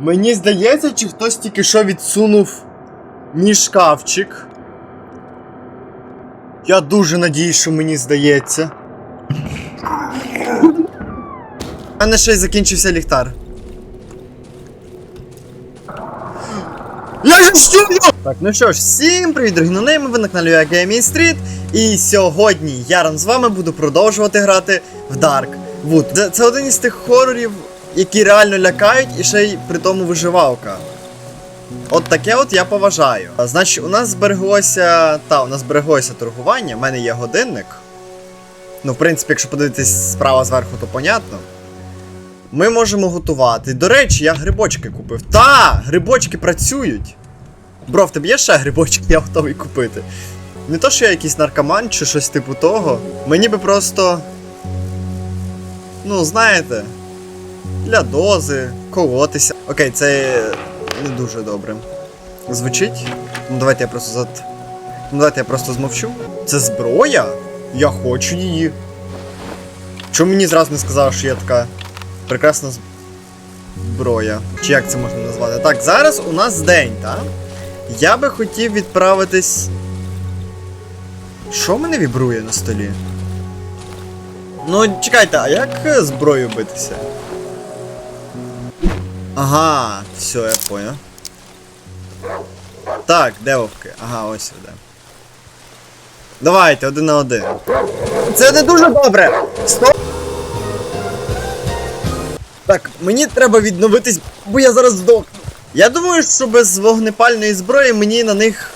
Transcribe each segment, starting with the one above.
Мені здається, чи хтось тільки що відсунув мій шкафчик. Я дуже надіюсь, що мені здається. У мене ще й закінчився ліхтар. Я ж! Так, ну що ж, всім привіт, дорогі нонейми, ви на каналі Gaming Street. І сьогодні я разом з вами буду продовжувати грати в Dark Wood. Це один із тих хорорів, які реально лякають і ще й при тому виживалка. От таке от я поважаю. Значить, у нас збереглося. Та, у нас збереглося торгування, в мене є годинник. Ну, в принципі, якщо подивитись справа зверху, то понятно. Ми можемо готувати. До речі, я грибочки купив. Та! Грибочки працюють! Бро, в тебе є ще грибочки, я готовий купити. Не то, що я якийсь наркоман чи щось типу того. Мені би просто. Ну, знаєте, для дози, колотися. Окей, це не дуже добре. Звучить? Ну давайте я просто зад. Ну давайте я просто змовчу. Це зброя? Я хочу її. Чому мені зразу не сказали, що є така прекрасна зброя? Чи як це можна назвати? Так, зараз у нас день, так? Я би хотів відправитись. Що мене вібрує на столі? Ну, чекайте, а як е, зброю битися? Ага, все, я понял. Так, де вовки? Ага, ось де. Давайте, один на один. Це не дуже добре! Стоп! Так, мені треба відновитись, бо я зараз здохну. Я думаю, що без вогнепальної зброї мені на них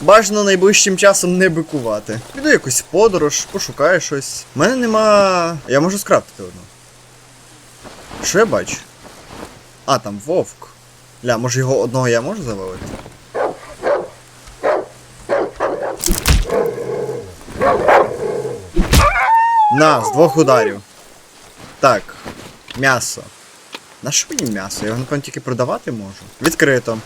бажано найближчим часом не бикувати. Піду якусь подорож, пошукаю щось. У мене нема. Я можу скрафтити одну. Що я бачу? А, там вовк. Ля, може його одного я можу завалити? На, з двох ударів. Так, м'ясо. На що мені м'ясо? Я його, напевно, тільки продавати можу. Відкрито.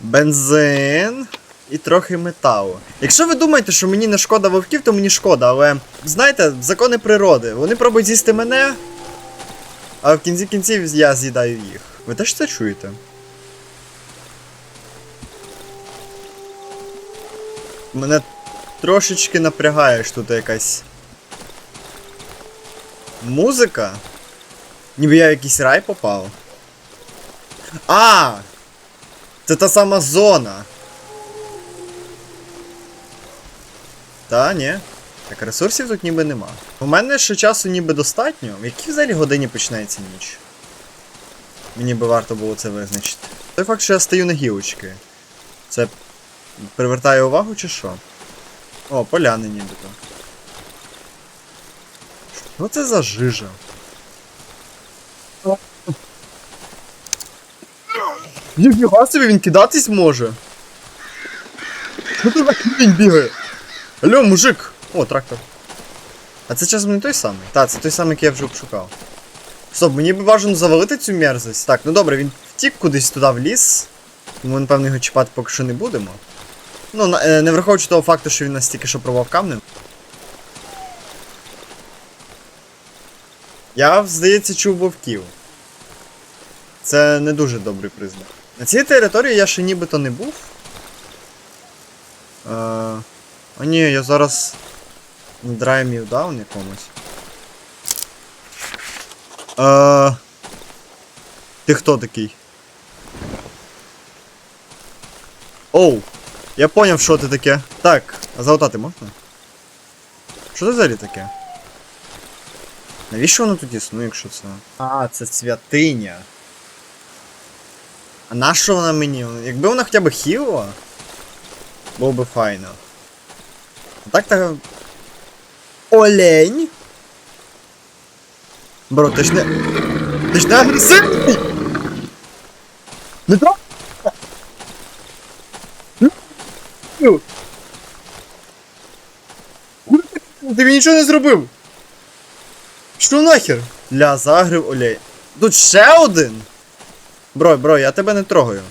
Бензин і трохи металу. Якщо ви думаєте, що мені не шкода вовків, то мені шкода, але знаєте, закони природи. Вони пробують з'їсти мене, а в кінці кінців я з'їдаю їх. Ви теж це чуєте? Мене трошечки напрягає, що тут якась. Музика? Ніби я в якийсь рай попав. А! Це та сама зона. Та, ні. Так, ресурсів тут ніби нема. У мене ще часу ніби достатньо. В якій взагалі годині починається ніч? Мені би варто було це визначити. Той факт, що я стою на гілочки. Це привертає увагу чи що? О, поляни нібито. Що це за жижа? Ніфіга собі він кидатись може. Що це за хрінь бігає? Алло, мужик! О, трактор. А це часом не той самий? Так, це той самий, який я вже обшукав. Стоп, мені би бажано завалити цю мерзость. Так, ну добре, він втік кудись туди в ліс. Тому, напевно, його чіпати поки що не будемо. Ну, е, не враховуючи того факту, що він нас тільки що провав камнем. Я, здається, чув вовків. Це не дуже добрий признак. На цій території я ще нібито не був. Е, а ні, я зараз на драймі даун якомусь. Е, ти хто такий? Оу! Я поняв, що ти таке. Так, а залутати можна? Що це взагалі таке? Навіщо воно тут існує, якщо це. А, це святиня. А на що вона мені? Якби вона хоча б хілила, було би файно. А так так. Олень? Бро, ти ж не. Ти ж не агресивний! Не трогай! Ти- мені нічого не зробив! Що нахер? Ля, загрив олень. Тут ще один? Бро, бро, я тебе не трогаю.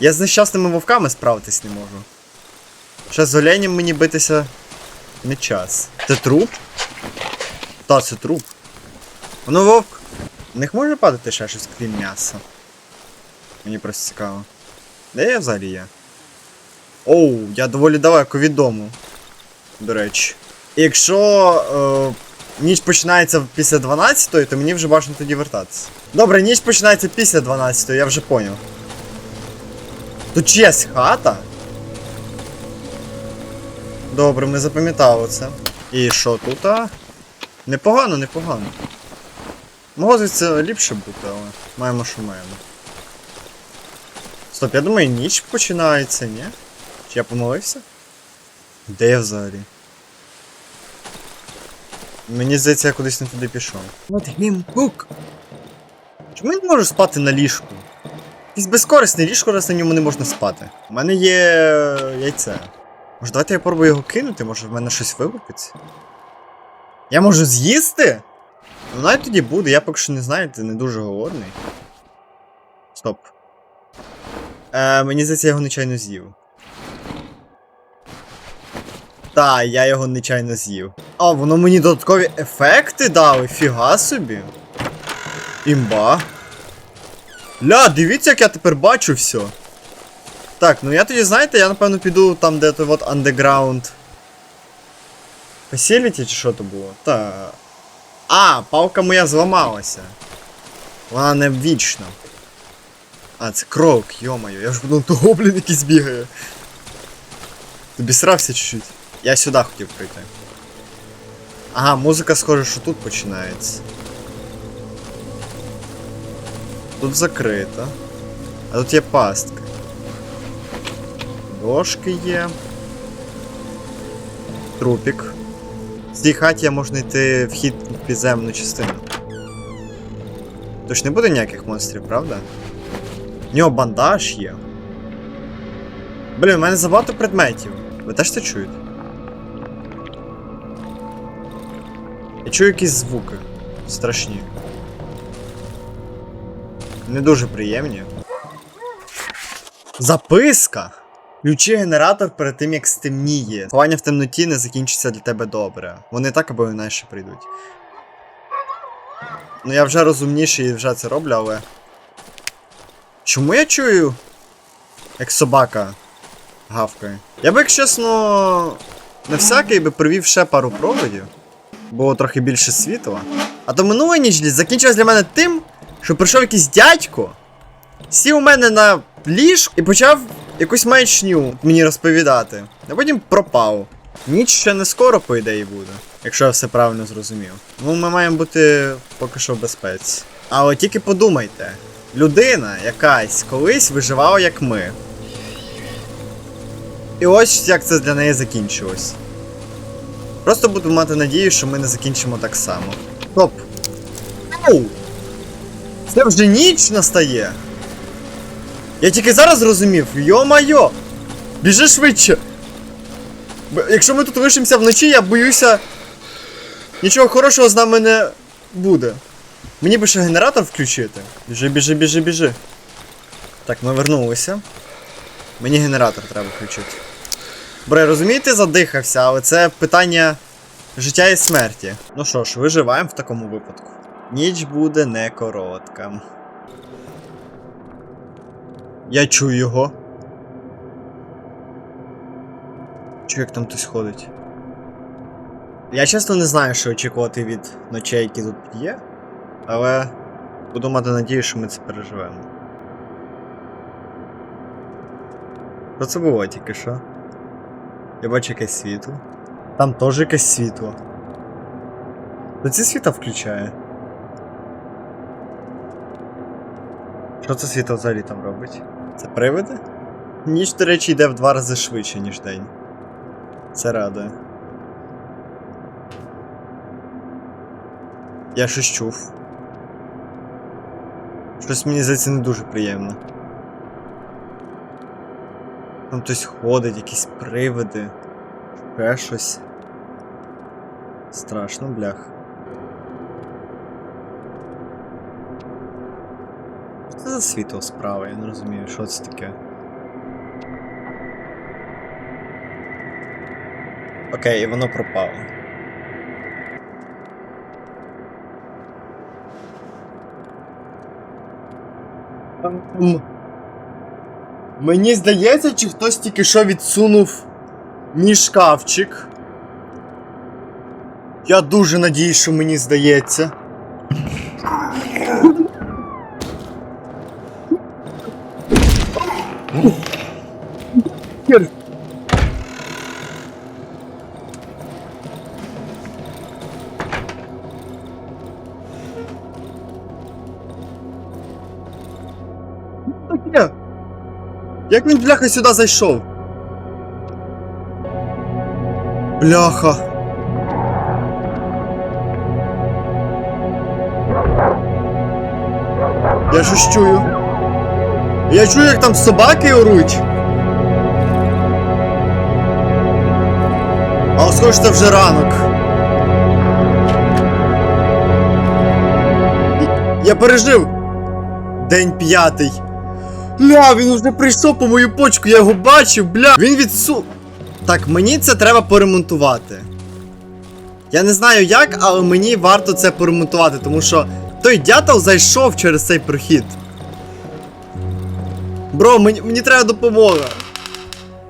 Я з нещасними вовками справитись не можу. Ще з оленем мені битися не час. Це труп? Та, це труп. Ну, вовк. В них може падати ще щось крім м'яса. Мені просто цікаво. Де я взагалі є? Оу, я доволі далеко від. До речі. І якщо е, ніч починається після 12, то мені вже бажано тоді вертатися. Добре, ніч починається після 12, я вже поняв. Тут чиясь хата? Добре, ми запам'ятали це. І що тут? а? Непогано, непогано. Могло звідси ліпше бути, але маємо, що маємо. Стоп, я думаю, ніч починається, ні? Чи я помилився? Де я взагалі? Мені здається, я кудись не туди пішов. От гім бук. Чому я не можу спати на ліжку? Якесь безкорисне ліжко, раз на ньому не можна спати. У мене є яйце. Може, давайте я пробую його кинути, може в мене щось вилупиться? Я можу з'їсти? Ну навіть тоді буде, я поки що не знаєте, не дуже голодний. Стоп. Е, мені здається, я його нечайно з'їв. Та, я його нечайно з'їв. А, воно мені додаткові ефекти дали, фіга собі. Імба. Ля, дивіться, як я тепер бачу все. Так, ну я тоді, знаєте, я напевно піду там, де то от underground. Facility чи що то було? Та. А, палка моя зламалася. Вона не вічна. А, це крок, йомаю, я ж подумав, то гоблін якийсь бігає. Тобі срався чуть-чуть. Я сюди хотів прийти. Ага, музика схоже, що тут починається. Тут закрито. А тут є пастка. Дошки є. Трупік. В цій хаті можна йти вхід в підземну частину. Тож не буде ніяких монстрів, правда? В нього бандаж є. Блін, у мене забагато предметів. Ви теж це чуєте? Я чую якісь звуки. Страшні. Не дуже приємні. Записка! Включи генератор перед тим, як стемніє. Ховання в темноті не закінчиться для тебе добре. Вони так або інакше прийдуть. Ну я вже розумніший і вже це роблю, але. Чому я чую? Як собака гавкає. Я би, якщо чесно, на всякий би привів ще пару проводів. Було трохи більше світла. А то минула ніч закінчилась для мене тим, що прийшов якийсь дядько, сів у мене на ліжку і почав якусь маячню мені розповідати. А потім пропав. Ніч ще не скоро, по ідеї, буде, якщо я все правильно зрозумів. Ну, ми маємо бути поки що в безпеці. Але тільки подумайте, людина якась колись виживала як ми. І ось як це для неї закінчилось. Просто буду мати надію, що ми не закінчимо так само. Стоп! Оу! Це вже ніч настає! Я тільки зараз зрозумів, йо-майо! Біжи швидше! Бо Якщо ми тут лишимося вночі, я боюся. Нічого хорошого з нами не буде. Мені би ще генератор включити. Біжи, біжи, біжи, біжи. Так, ми вернулися. Мені генератор треба включити. Бре, розумієте, задихався, але це питання життя і смерті. Ну що ж, виживаємо в такому випадку. Ніч буде не коротка. Я чую його. Чую, як там хтось ходить. Я чесно не знаю, що очікувати від ночей, які тут є. Але буду мати надію, що ми це переживемо. Що це було тільки що? Я бачу якесь світло. Там теж якесь світло. То це світло включає. Що це світло взагалі там робить? Це привиди? Ніч, до речі, йде в два рази швидше, ніж день. Це радує. Я щось чув. Щось мені здається не дуже приємно. Там хтось ходить, якісь привиди. Ще щось. Страшно, блях. Що це за світло справа? Я не розумію, що це таке. Окей, і воно пропало. Мені здається, чи хтось тільки що відсунув мій шкафчик. Я дуже надіюсь, що мені здається. Таке? Як він бляха сюди зайшов? Бляха. Я щось чую. Я чую, як там собаки оруть. А схоже, це вже ранок. Я пережив. День п'ятий. Бля, він уже прийшов по мою почку, я його бачив, бля. Він відсу. Так, мені це треба поремонтувати. Я не знаю як, але мені варто це поремонтувати, тому що той дятел зайшов через цей прохід. Бро, мені, мені треба допомога.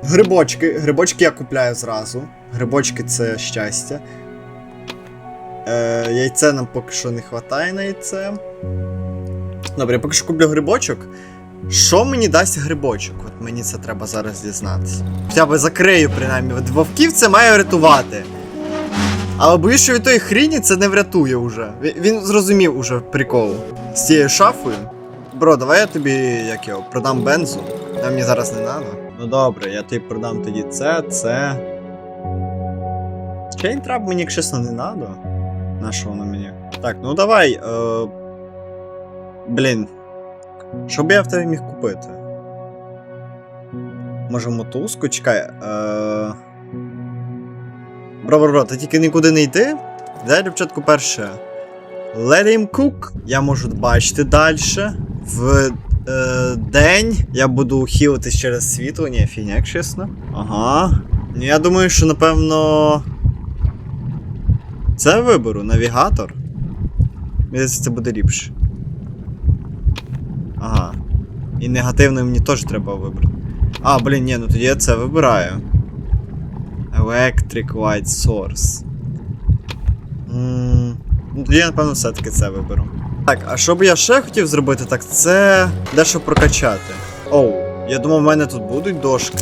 Грибочки. Грибочки я купляю зразу. Грибочки це щастя. Е, яйце нам поки що не вистачає на яйце. Добре, я поки що куплю грибочок. Що мені дасть грибочок? От мені це треба зараз дізнатися. Хоча б закрию, принаймні. От вовків це має врятувати. Але боюсь, що від тої хріні це не врятує. Він, він зрозумів уже прикол. З цією шафою. Бро, давай я тобі як його, продам бензу. А мені зараз не треба. Ну добре, я тобі продам тоді це, це. Чейн трап мені, чесно, не треба. На що воно мені? Так, ну давай. Е... Блін. Що б я в тебе міг купити? Може мотузку? Чекай. Е... Бро, бро, бро, ти тільки нікуди не йди. Дай початку перше. Let him cook. Я можу бачити далі. В е, день я буду хілитись через світло. Ні, фіняк, чесно. Ага. Ну я думаю, що напевно. Це виберу, навігатор. Мені це буде ліпше. Ага. І негативний мені теж треба вибрати. А, блін, ні, ну тоді я це вибираю. Electric Light Source. Ну, тоді я, напевно, все-таки це виберу. Так, а що би я ще хотів зробити, так це дещо прокачати. Оу, я думав, в мене тут будуть дошки.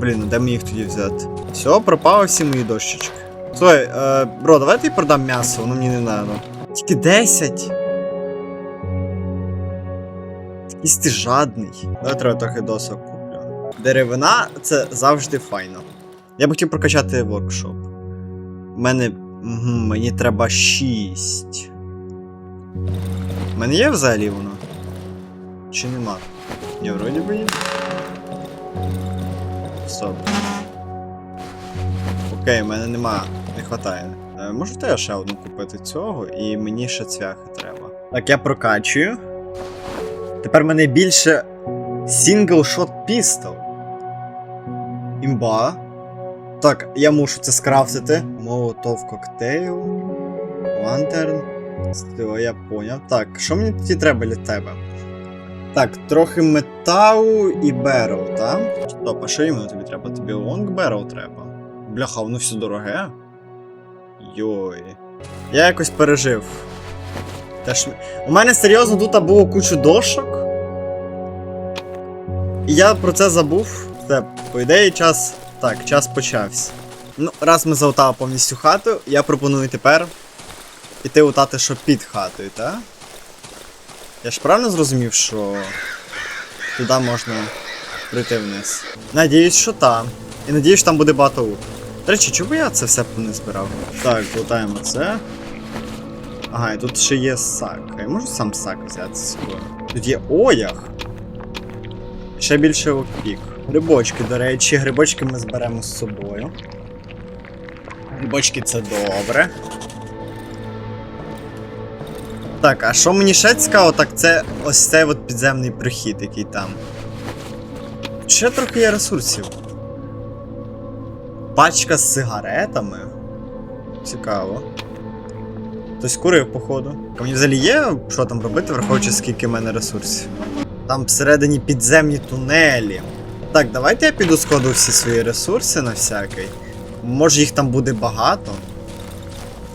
Блін, де мені їх тоді взяти? Все, пропали всі мої дощечки. Слухай, е, бро, давай я продам м'ясо, воно мені не надо. Тільки 10. Якийсь ти жадний. Давай треба трохи досок куплю. Деревина це завжди файно. Я б хотів прокачати воркшоп. У мене. Мені треба 6. У мене є взагалі воно? Чи нема? Ні, вроді би є. Стоп. Окей, в мене нема, не хватає. Е, можете я ще одну купити цього, і мені ще цвяхи треба. Так, я прокачую. Тепер мене більше Single Shot Pistol. Імба. Так, я мушу це скрафтити. Молотов коктейл. Лантерн. Все, я поняв. Так, що мені тоді треба для тебе? Так, трохи металу і берел, так? Стоп, а що іменно тобі треба? Тобі лонг берел треба. Бляха, воно все дороге. Йой. Я якось пережив. Теж... У мене серйозно тут було кучу дошок. І я про це забув. Все, по ідеї, час. Так, час почався. Ну, раз ми залутали повністю хату, я пропоную тепер іти лутати, що під хатою, так? Я ж правильно зрозумів, що туди можна прийти вниз. Надіюсь, що там. І надіюсь, що там буде багато луту. До речі, чому я це все не збирав? Так, лутаємо це. Ага, і тут ще є сак. А я можу сам сак взяти з собою? Тут є одяг. Ще більше локпік. Грибочки, до речі, грибочки ми зберемо з собою. Грибочки це добре. Так, а що мені ще цікаво, так це ось цей от підземний прохід, який там. Ще трохи є ресурсів. Пачка з сигаретами. Цікаво. Хтось курив, походу. А мені взагалі є, що там робити, враховуючи, скільки в мене ресурсів. Там всередині підземні тунелі. Так, давайте я піду складу всі свої ресурси на всякий. Може їх там буде багато.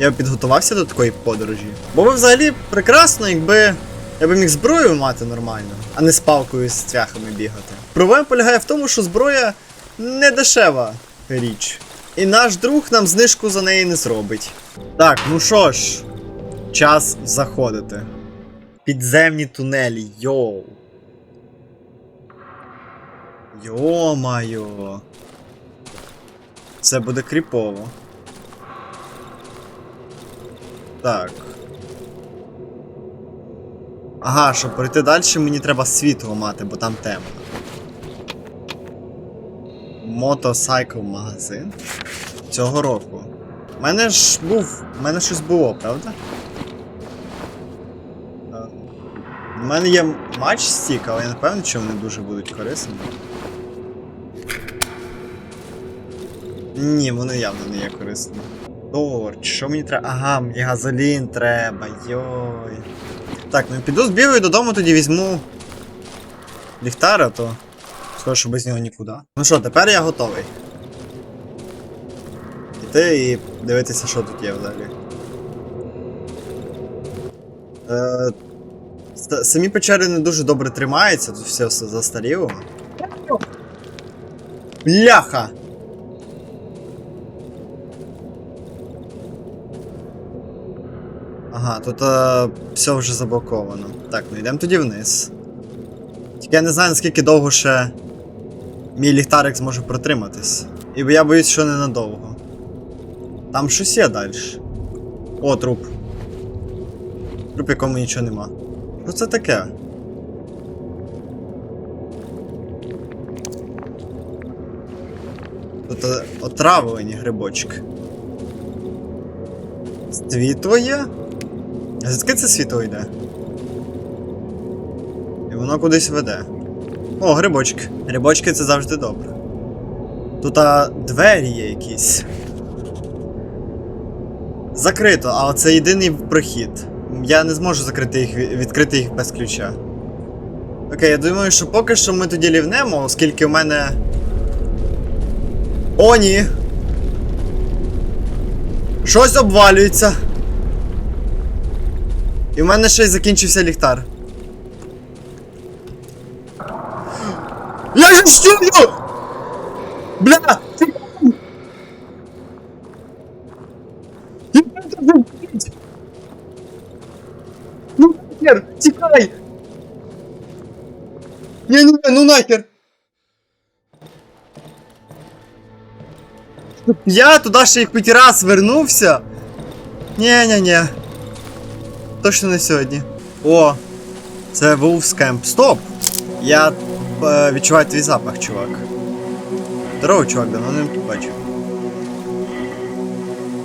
Я б підготувався до такої подорожі. Бо ви взагалі прекрасно, якби я би міг зброю мати нормально, а не з палкою з цвяхами бігати. Проблема полягає в тому, що зброя не дешева річ. І наш друг нам знижку за неї не зробить. Так, ну що ж, час заходити. Підземні тунелі, йоу. Йо-майо. Це буде кріпово. Так. Ага, щоб пройти далі, мені треба світло мати, бо там темно. Мотосайкл магазин. Цього року. У мене ж був. У мене щось було, правда? Е, У мене є матч стік, але я не певний, чи вони дуже будуть корисними. Ні, вони явно не є корисними. Торч, що мені треба? Ага, мені газолін треба, йой. Так, ну піду збігаю додому, тоді візьму ліхтара, то скажу, що без нього нікуди. Ну що, тепер я готовий. Іти і дивитися, що тут є взагалі. Е, самі печери не дуже добре тримаються, тут все застаріло. Бляха! Ага, тут е, все вже заблоковано. Так, ну йдемо тоді вниз. Тільки я не знаю, наскільки довго ще мій ліхтарик зможе протриматись. І я боюсь, що ненадовго. Там щось є далі. О, труп. Труп, якому нічого нема. Що це таке? Тут е, отравлені грибочки. Світло є? А звідки це світло йде? І воно кудись веде. О, грибочки. Грибочки це завжди добре. Тут а, двері є якісь. Закрито, але це єдиний прохід. Я не зможу закрити їх, відкрити їх без ключа. Окей, я думаю, що поки що ми тоді лівнемо, оскільки в мене. О, ні! Щось обвалюється. І в мене ще й закінчився ліхтар. Я же чую! Бля! Ну нахер! Тікай! Ні, ні, ну нахер! Я туди ще їх п'ять раз вернувся. Ні-ні-ні. Точно не сьогодні. О, це Wolf's Camp. Стоп! Я е, відчуваю твій запах, чувак. Здорово, чувак, давно не бачив.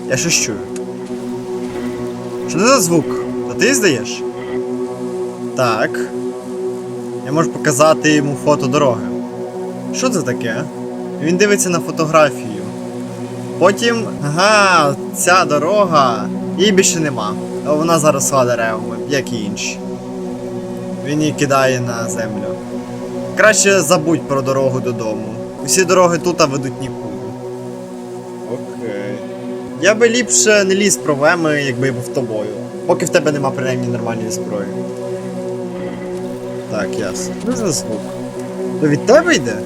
Я щось чую. Що це за звук? То ти здаєш? Так. Я можу показати йому фото дороги. Що це таке? Він дивиться на фотографію. Потім, ага, ця дорога, її більше нема. А Вона заросла деревами, як і інші. Він її кидає на землю. Краще забудь про дорогу додому. Усі дороги тут а ведуть нікуди. Окей. Я би ліпше не ліз проблеми, якби я був тобою. Поки в тебе нема принаймні нормальної зброї. Так, ясно. Ну за звук. То від тебе йде?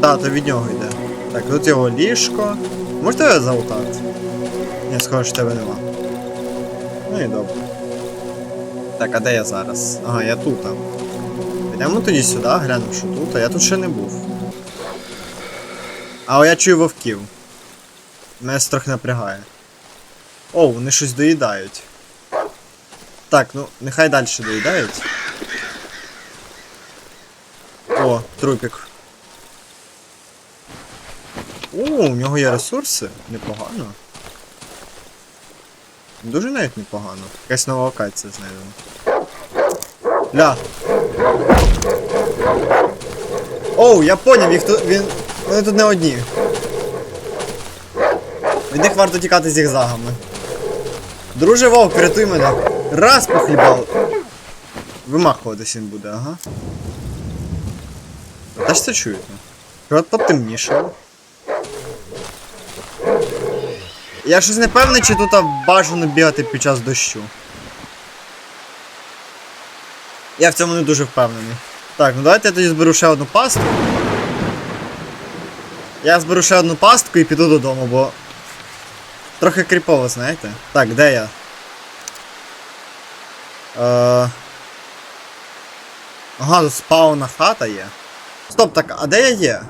Так, то від нього йде. Так, тут його ліжко. Можете тебе залутати? Я схоже, що тебе нема. Ну і добре. Так, а де я зараз? Ага, я тут. Підемо тоді сюди, глянемо, що тут, а я тут ще не був. Але я чую вовків. Мене трохи напрягає. О, вони щось доїдають. Так, ну, нехай далі доїдають. О, трупік. О, у нього є ресурси. Непогано. Дуже навіть непогано. Якась нова локація знайдена. Ля. Оу, я поняв, їх тут. Він. Вони тут не одні. Від них варто тікати зігзагами. Друже вовк, врятуй мене. Раз похлібав. Вимахуватись він буде, ага. Ви теж це чуєте? От потемнішало. Я щось не певний, чи тут бажано бігати під час дощу. Я в цьому не дуже впевнений. Так, ну давайте я тоді зберу ще одну пастку. Я зберу ще одну пастку і піду додому, бо. Трохи кріпово, знаєте. Так, де я? Е... Ага, тут спауна хата є. Стоп, так, а де я є?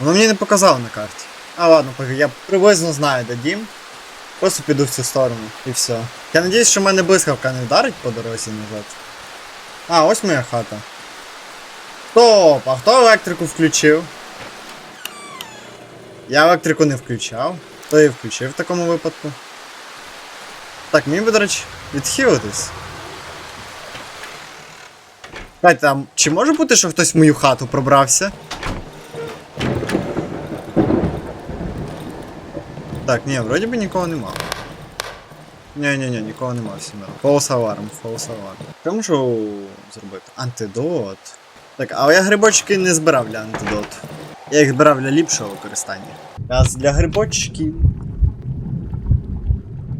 Воно мені не показало на карті. А ладно, поки я приблизно знаю, де дім. Просто піду в цю сторону і все. Я надіюсь, що в мене блискавка не вдарить по дорозі назад. А, ось моя хата. Стоп! А хто електрику включив? Я електрику не включав. Хто її включив в такому випадку? Так, мені би, до речі, відхилитись. Кстати, там, чи може бути, що хтось в мою хату пробрався? Так, ні, вроді би нікого нема. Ні-ні-ні, нікого нема всі норм. False alarm, false alarm. Що можу зробити? Антидот. Так, але я грибочки не збирав для антидоту. Я їх збирав для ліпшого використання. Раз для грибочків.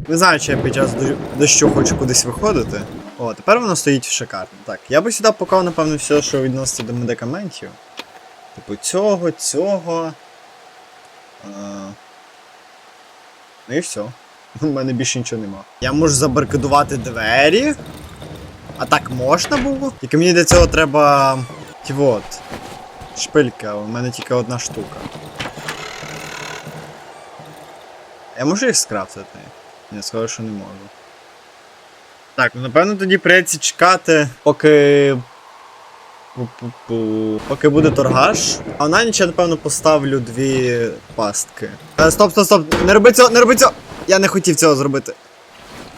Не знаю, чи я під час дощ- дощу хочу кудись виходити. О, тепер воно стоїть шикарно. Так, я би сюди поклав, напевно, все, що відноситься до медикаментів. Типу цього, цього. А... Ну і все. У мене більше нічого нема. Я можу забаркадувати двері. А так можна було? Тільки мені для цього треба. Ті от. Шпилька, у мене тільки одна штука. Я можу їх скрафтити? Ні, скажу, що не можу. Так, ну напевно тоді прийдеться чекати, поки. Поки буде торгаш. А на ніч я, напевно, поставлю дві пастки. Е, стоп, стоп, стоп! Не роби цього, не роби цього! Я не хотів цього зробити.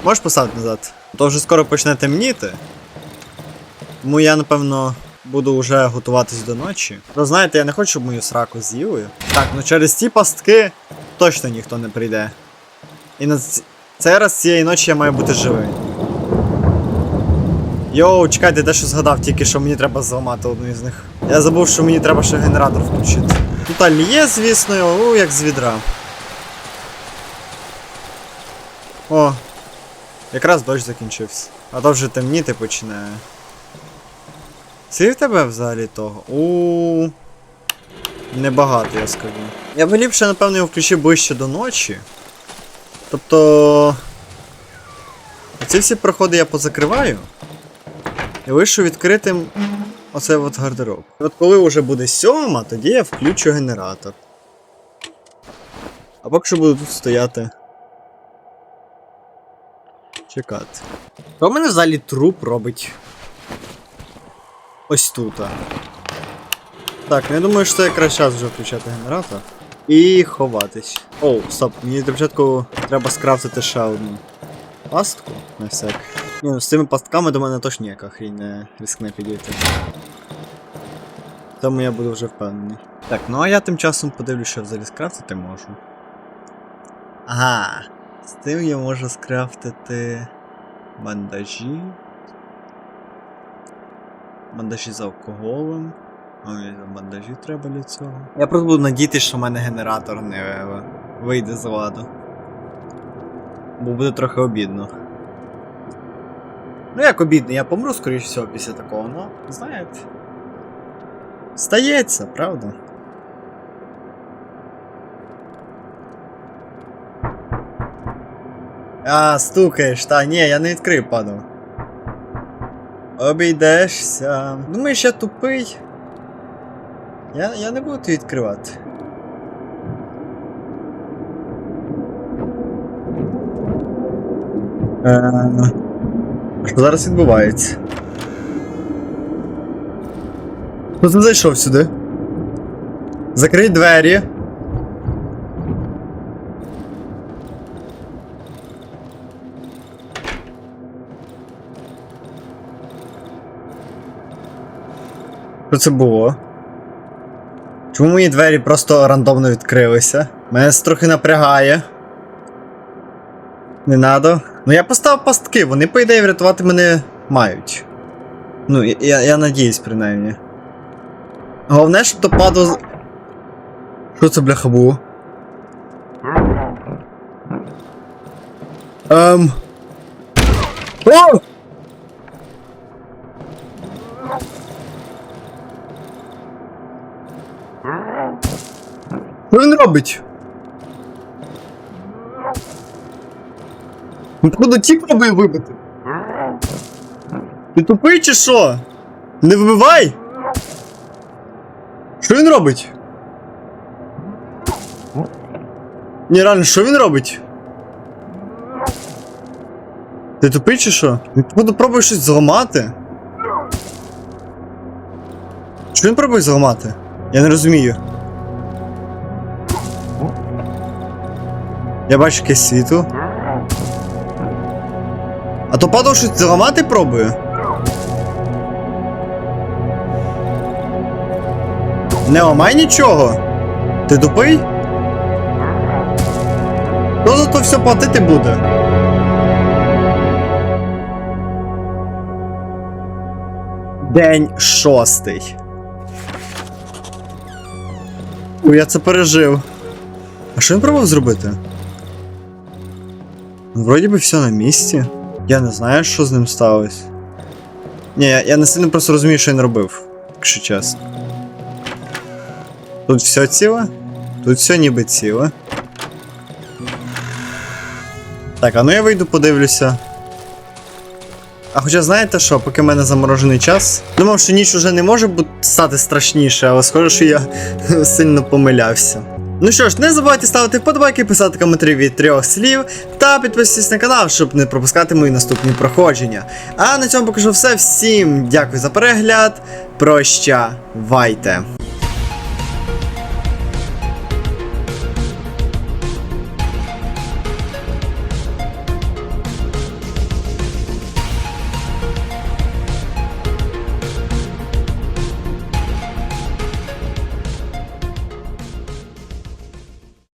Можеш поставити назад? То вже скоро почне темніти. Тому я, напевно, буду вже готуватись до ночі. Ви знаєте, я не хочу, щоб мою сраку з'їли. Так, ну через ці пастки точно ніхто не прийде. І на цей раз цієї ночі я маю бути живий. Йоу, чекайте, те, що згадав тільки, що мені треба зламати одну із них. Я забув, що мені треба ще генератор включити. Алі є, звісно, у, як з відра. О, якраз дощ закінчився. А то вже темніти починає. Скільки в тебе взагалі того? У Небагато, я скажу. Я би ліпше, напевно, його включив ближче до ночі. Тобто. Ці всі проходи я позакриваю. І лишу відкритим оцей от гардероб. От коли вже буде сьома, тоді я включу генератор. А поки що буду тут стояти. Чекати. Що в мене взагалі труп робить? Ось тут. Так, ну я думаю, що це якраз час вже включати генератор. І ховатись. Оу, стоп, мені для початку треба скрафтити ще одну пастку на всяк. Ну з цими пастками до мене точно ніяка хрінь не рискне підійти. Тому я буду вже впевнений. Так, ну а я тим часом подивлюсь, що взагалі скрафтити можу. Ага. З тим я можу скрафтити бандажі. Бандажі з алкоголем. Ой, бандажі треба для цього. Я просто буду надіятися, що в мене генератор не вийде з ладу. Бо буде трохи обідно. Ну як обідно, я помру, скоріш всього, після такого, ну, знаєте. Стається, правда? А, стукаєш, та ні, я не відкрив, падав. Обійдешся. Думаєш, я тупий? Я, я не буду відкривати. Е, Що зараз відбувається? Хто ти зайшов сюди? Закрий двері. Що це було? Чому мої двері просто рандомно відкрилися? Мене це трохи напрягає. Не надо. Ну я поставив пастки, вони, по ідеї, врятувати мене мають. Ну, я, я, надіюсь, принаймні. Головне, щоб то падало. з- Що це бляха було? Ем. О! Що він робить? Він походу ті пробує вибити. Ти тупий чи що? Не вбивай! Що він робить? Ні, реально, що він робить? Ти тупий чи що? Він походу пробує щось зламати. Що він пробує зламати? Я не розумію. Я бачу якесь світло. А то падав щось зламати пробує. Не ламай нічого. Ти тупий? Хто за то все платити буде? День шостий. Ой, я це пережив. А що він пробував зробити? Вроді би все на місці. Я не знаю, що з ним сталося. Ні, я, я не сильно просто розумію, що він робив, якщо чесно. Тут все ціле? Тут все ніби ціле. Так, а ну я вийду подивлюся. А хоча знаєте що, поки в мене заморожений час. Думав, що ніч уже не може бути стати страшніше, але схоже, що я сильно помилявся. Ну що ж, не забувайте ставити вподобайки, писати коментарі від трьох слів та підписуйтесь на канал, щоб не пропускати мої наступні проходження. А на цьому покажу все. Всім дякую за перегляд. Прощавайте.